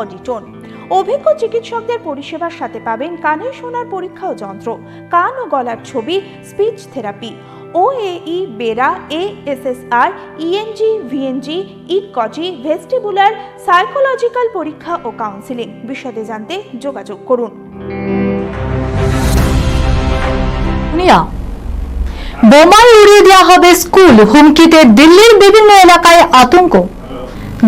Auditone অভিজ্ঞ চিকিৎসকদের পরিষেবার সাথে পাবেন কানে শোনার পরীক্ষা ও যন্ত্র, কান ও গলার ছবি, speech therapy, OAE, BERA ASSR ENG, VNG ইটকজি vestibular, psychological পরীক্ষা ও কাউন্সিলিং। বিশদে জানতে যোগাযোগ করুন। বোমায় উড়িয়ে দেওয়া হবে স্কুল, হুমকিতে দিল্লির বিভিন্ন এলাকায় আতঙ্ক।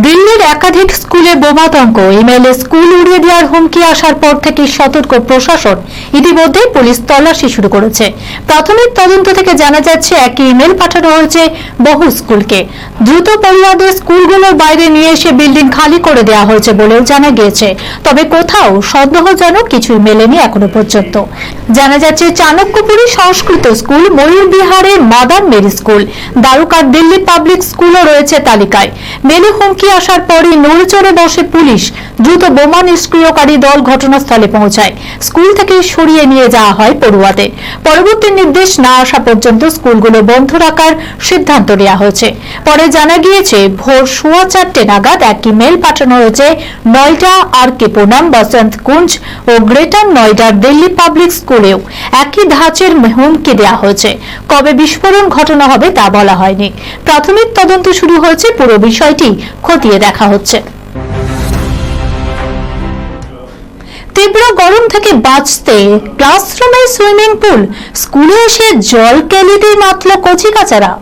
দিল্লির একাধিক স্কুলে বোমাতঙ্ক। ইমেলে স্কুল উড়িয়ে দেওয়ার হুমকি আসার পর থেকে সতর্ক প্রশাসন। ইতিমধ্যে পুলিশ তল্লাশি শুরু করেছে। প্রাথমিক তদন্ত থেকে জানা যাচ্ছে, একই ইমেল পাঠানো হয়েছে বহু স্কুলকে। দ্রুত পরিবারদের স্কুলগুলোর বাইরে নিয়ে এসে বিল্ডিং খালি করে দেওয়া হয়েছে বলেও জানা গিয়েছে। তবে কোথাও সন্দেহজনক কিছুই মেলেনি এখনও পর্যন্ত। জানা যাচ্ছে, চাণক্যপুরী সংস্কৃত স্কুল, ময়ূর বিহারের মাদার মেরি স্কুল দ্বারকার দিল্লি পাবলিক স্কুলও রয়েছে তালিকায়। মেলে হুমকি আসার পরই নড়ে বসে পুলিশ দ্রুত বোমা নিষ্ক্রিয়কারী দল ঘটনাস্থলে পৌঁছায়। স্কুল থেকে সরিয়ে নিয়ে যাওয়া হয় পড়ুয়াদের। পরবর্তী নির্দেশ না আসা পর্যন্ত স্কুলগুলো বন্ধ রাখার সিদ্ধান্ত নেওয়া হয়েছে। পরে জানা গিয়েছে, ভোর সোয়া চারটে নাগাদ এক ইমেল পাঠানো হয়েছে নয়ডা আর কে পুনাম বসন্ত কুঞ্জ ও গ্রেটার নয়ডার দিল্লি পাবলিক স্কুলেও। একই ধাঁচের হুমকি দেওয়া হয়েছে? কবে বিস্ফোরণ ঘটনা হবে তা বলা হয়নি। প্রাথমিক তদন্ত শুরু হয়েছে, পুরো বিষয়টি খতিয়ে দেখা হচ্ছে। তীব্র গরম থেকে বাঁচতে ক্লাসরুমে সুইমিং পুল, স্কুলে এসে জল ক্যালিতে মাতল কচিকাচারা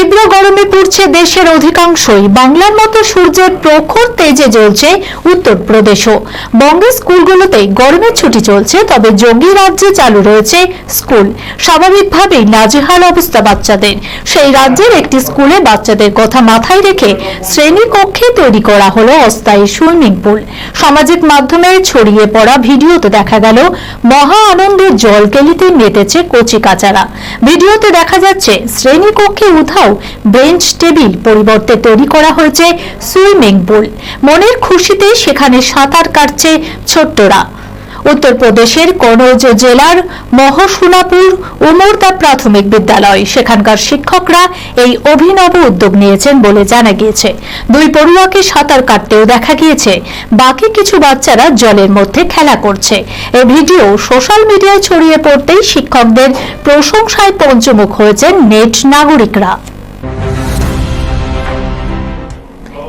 তীব্র গরমে পড়ছে দেশের অধিকাংশই। বাংলার মতো সূর্যের প্রখর তেজে জ্বলছে উত্তরপ্রদেশও। বঙ্গের স্কুলগুলোতে গরমের ছুটি চলছে, তবে যোগী রাজ্যে চালু রয়েছে স্কুল। স্বাভাবিকভাবেই নাজেহাল অবস্থা বাচ্চাদের। সেই রাজ্যের একটি স্কুলে বাচ্চাদের কথা মাথায় রেখে শ্রেণি কক্ষে তৈরি করা হলো অস্থায়ী সুইমিং পুল। সামাজিক মাধ্যমে ছড়িয়ে পড়া ভিডিওতে দেখা গেল, মহা আনন্দে জল কেলিতে মেতেছে কচি কাচারা। ভিডিওতে দেখা যাচ্ছে শ্রেণি কক্ষে উধাও বেঞ্চ টেবিল পরিবর্তে তৈরি করা হয়েছে সুইমিং পুল। মনের খুশিতে সেখানে সাঁতার কাটছে ছোট্টরা। উত্তরপ্রদেশের কনৌজ জেলার মহসুনাপুর উমরদা প্রাথমিক বিদ্যালয়। সেখানকার শিক্ষকরা এই অভিনব উদ্যোগ নিয়েছেন বলে জানা গিয়েছে। দুই পড়ুয়াকে সাঁতার কাটতেও দেখা গিয়েছে। বাকি কিছু বাচ্চারা জলের মধ্যে খেলা করছে। এই ভিডিও সোশ্যাল মিডিয়ায় ছড়িয়ে পড়তেই শিক্ষকদের প্রশংসায় পঞ্চমুখ হয়েছেন নেট নাগরিকরা।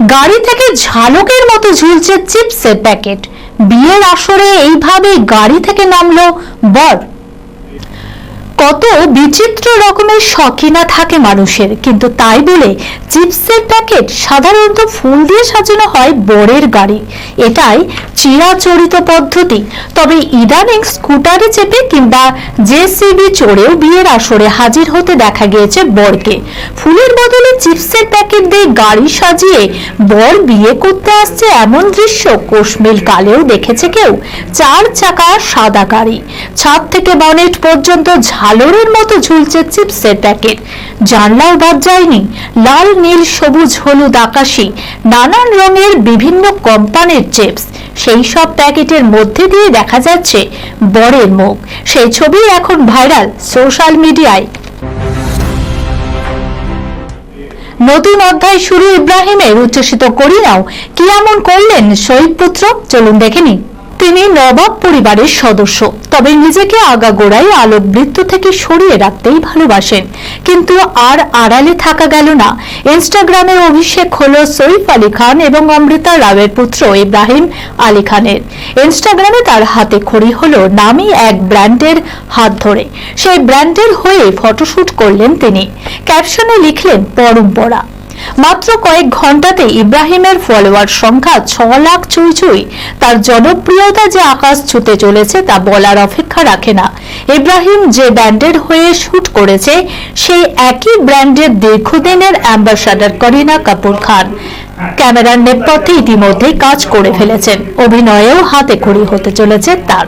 গাড়ি থেকে ঝালকের মতো ঝুলছে চিপসের প্যাকেট। বিয়ের আসরে এইভাবে গাড়ি থেকে নামলো বর। কত বিচিত্র রকমের শখিনা থাকে মানুষের। কিন্তু তাই বলে চিপসের প্যাকেট সাধারণত ফুল দিয়ে সাজানো হয় বরের গাড়ি। এটাই চিরাচরিত পদ্ধতি। তবে ইদানিং স্কুটারে চেপে কিংবা জেসিবি চড়েও বিয়ের আসরে হাজির হতে দেখা গিয়েছে বরকে। ফুলের বদলে চিপসের প্যাকেট দিয়ে গাড়ি সাজিয়ে বর বিয়ে করতে আসছে এমন দৃশ্য কোশমিল কালেও দেখেছে কেউ। চার চাকা সাদা গাড়ি। ছাদ থেকে বনেট পর্যন্ত ঝালরের মতো ঝুলছে চিপসের প্যাকেট জানলাও বাদ যায়নি। লাল, নীল, সবুজ, হলুদ আকাশি নানান রঙের বিভিন্ন কোম্পানির চিপস। সেই সব প্যাকেটের মধ্যে দিয়ে দেখা যাচ্ছে বরের মুখ। সেই ছবি এখন ভাইরাল সোশ্যাল মিডিয়ায়। নতুন অধ্যায় শুরু ইব্রাহিমের, উচ্ছ্বসিত করিনাও। কি এমন করলেন শহীদ পুত্র? চলুন দেখে নিন তিনি নবাব পরিবারের সদস্য। তবে নিজেকে আগাগোড়াই আলোকবৃত্ত থেকে সরিয়ে রাখতেই ভালোবাসেন। কিন্তু আর আড়ালে থাকা গেল না। ইনস্টাগ্রামে অভিষেক হল সৈফ আলী খান এবং অমৃতা রাওয়ের পুত্র ইব্রাহিম আলী খানের। ইনস্টাগ্রামে তার হাতে খড়ি হল নামি এক ব্র্যান্ডের হাত ধরে। সেই ব্র্যান্ডের হয়ে ফটোশুট করলেন তিনি। ক্যাপশনে লিখলেন, পরম্পরা। মাত্র কয়েক ঘন্টাতে ইব্রাহিমের ফলোয়ার সংখ্যা ছ লাখ চুই চুই। তার জনপ্রিয়তা যে আকাশ ছুতে চলেছে তা বলার অপেক্ষা রাখে না। ইব্রাহিম যে ব্র্যান্ডের হয়ে শুট করেছে, সেই একই ব্র্যান্ডের দীর্ঘদিনের অ্যাম্বাসাডার করিনা কাপুর খান। ক্যামেরার নেপথ্যে ইতিমধ্যেই কাজ করে ফেলেছেন। অভিনয়েও হাতে খড়ি হতে চলেছে তার।